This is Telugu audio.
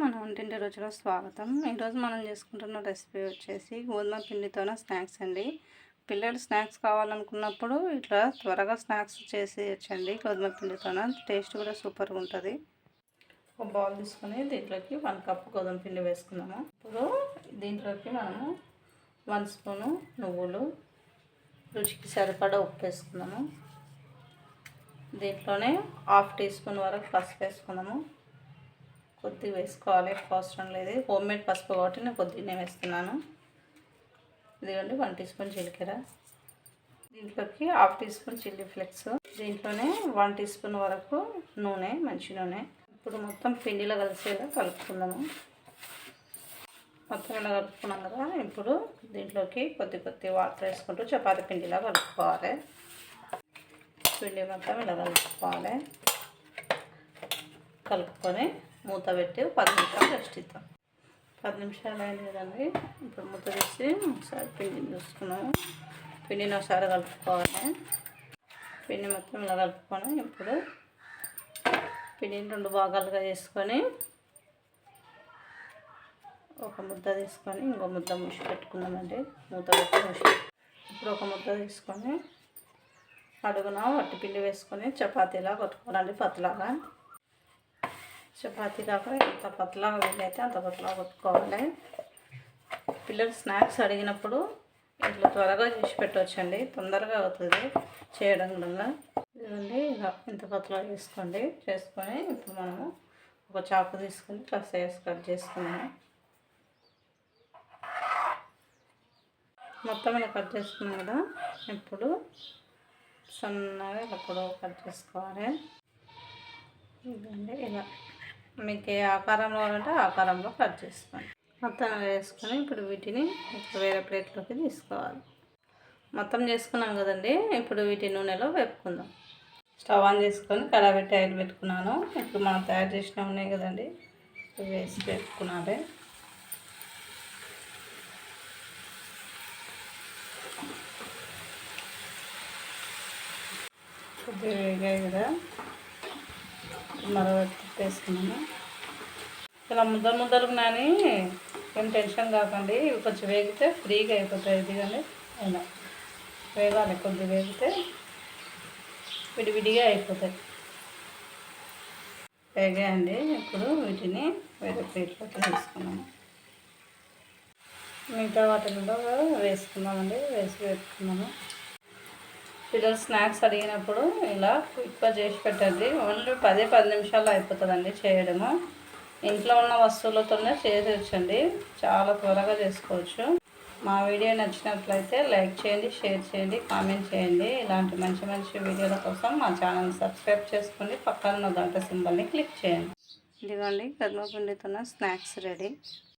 మన వంటింటి రుచిలో స్వాగతం. ఈరోజు మనం చేసుకుంటున్న రెసిపీ వచ్చేసి గోధుమ పిండితోన స్నాక్స్ అండి. పిల్లలు స్నాక్స్ కావాలనుకున్నప్పుడు ఇట్లా త్వరగా స్నాక్స్ చేసి వచ్చండి గోధుమ పిండితోన టేస్ట్ కూడా సూపర్గా ఉంటుంది. ఒక బౌల్ తీసుకొని దీంట్లోకి వన్ కప్ గోధుమ పిండి వేసుకుందాము. ఇప్పుడు దీంట్లోకి మనము వన్ స్పూను నువ్వులు రుచికి సరిపడా ఉప్పు వేసుకుందాము. దీంట్లోనే హాఫ్ టీ స్పూన్ వరకు పసుపు వేసుకుందాము. కొద్దిగా వేసుకోవాలి. ఎక్కువ అవసరం లేదు. హోమ్ మేడ్ పసుపు కాబట్టి నేను కొద్దిగానే వేస్తున్నాను. ఇదిగోండి వన్ టీ స్పూన్ జీలకర్ర. దీంట్లోకి half teaspoon chilli flakes. దీంట్లోనే వన్ టీ స్పూన్ వరకు నూనె మంచి నూనె. ఇప్పుడు మొత్తం పిండిలో కలిసేలా కలుపుకుందాము. మొత్తం ఇలా కలుపుకున్నాం కదా ఇప్పుడు దీంట్లోకి కొద్ది కొద్ది వాటర్ వేసుకుంటూ చపాతి పిండిలా కలుపుకోవాలి. పిండి మొత్తం ఇలా కలుపుకోవాలి. కలుపుకొని మూత పెట్టి పది నిమిషాలు రెస్ట్ ఇద్దాం. పది నిమిషాలు అయింది కదండి. ఇప్పుడు మూత తీసి ఒకసారి పిండిని చూసుకున్నాము. పిండిని ఒకసారి కలుపుకోవాలి. పిండి మొత్తం ఇలా కలుపుకొని ఇప్పుడు పిండిని రెండు భాగాలుగా చేసుకొని ఒక ముద్ద తీసుకొని ఇంకో ముద్ద ముసి పెట్టుకుందామండి. మూత పెట్టి ముసి. ఇప్పుడు ఒక ముద్ద తీసుకొని అడుగున వట్టి పిండి వేసుకొని చపాతీలా కొట్టుకోవాలండి పత్తులాగా. చపాతి కాక ఎంత పతలాగా వీలైతే అంత పతలాగా కొట్టుకోవాలి. పిల్లలు స్నాక్స్ అడిగినప్పుడు ఇట్లా త్వరగా చేసి పెట్టవచ్చండి తొందరగా అవుతుంది చేయడం కూడా ఇదండి ఇలా ఇంత పతలా చేసుకోండి. చేసుకొని ఇప్పుడు మనము ఒక చాకు తీసుకొని ఇట్లా సేస్ కట్ చేసుకున్నాము మొత్తం ఇలా కట్ చేసుకున్నాం కదా ఇప్పుడు సన్నగా ఇలా పొడవు కట్ చేసుకోవాలి. ఇదండి ఇలా. మీకు ఏ ఆకారంలో ఉంటే ఆకారంలో కట్ చేసుకోండి. మొత్తం వేసుకొని ఇప్పుడు వీటిని వేరే ప్లేట్లోకి తీసుకోవాలి. మొత్తం చేసుకున్నాం కదండి ఇప్పుడు వీటి నూనెలో వేపుకుందాం. స్టవ్ ఆన్ చేసుకొని కడాబెట్టి ఆయిల్ పెట్టుకున్నాను. ఇప్పుడు మనం తయారు చేసిన ఉన్నాయి కదండి వేసి పెట్టుకున్నాలి కొద్దిగా వేగాయి కదా. మరో వేసుకున్నాను ఇలా ముద్దలు ముద్దలు కానీ ఏం టెన్షన్ కాకండి ఇవి కొంచెం వేగితే ఫ్రీగా అయిపోతాయి ఇది కానీ అయినా. వేగాలి కొద్దిగా వేగితే విడివిడిగా అయిపోతాయి. వేగాయండి ఇప్పుడు వీటిని వేరే ప్లేట్లోకి తీసుకున్నాము మిగతా వాటిల్లో వేసుకున్నామండి వేసి పెట్టుకున్నాము పిల్లలు స్నాక్స్ అడిగినప్పుడు ఇలా క్విక్గా చేసి పెట్టండి ఓన్లీ పదే పది నిమిషాల్లో అయిపోతుందండి చేయడము. ఇంట్లో ఉన్న వస్తువులతోనే చేసేయచ్చండి. చాలా త్వరగా చేసుకోవచ్చు. మా వీడియో నచ్చినట్లయితే లైక్ చేయండి షేర్ చేయండి కామెంట్ చేయండి. ఇలాంటి మంచి మంచి వీడియోల కోసం మా ఛానల్ సబ్స్క్రైబ్ చేసుకోండి. పక్కన గంట సింబల్ని క్లిక్ చేయండి. ఇదిగోండి కర్మపిండితో స్నాక్స్ రెడీ.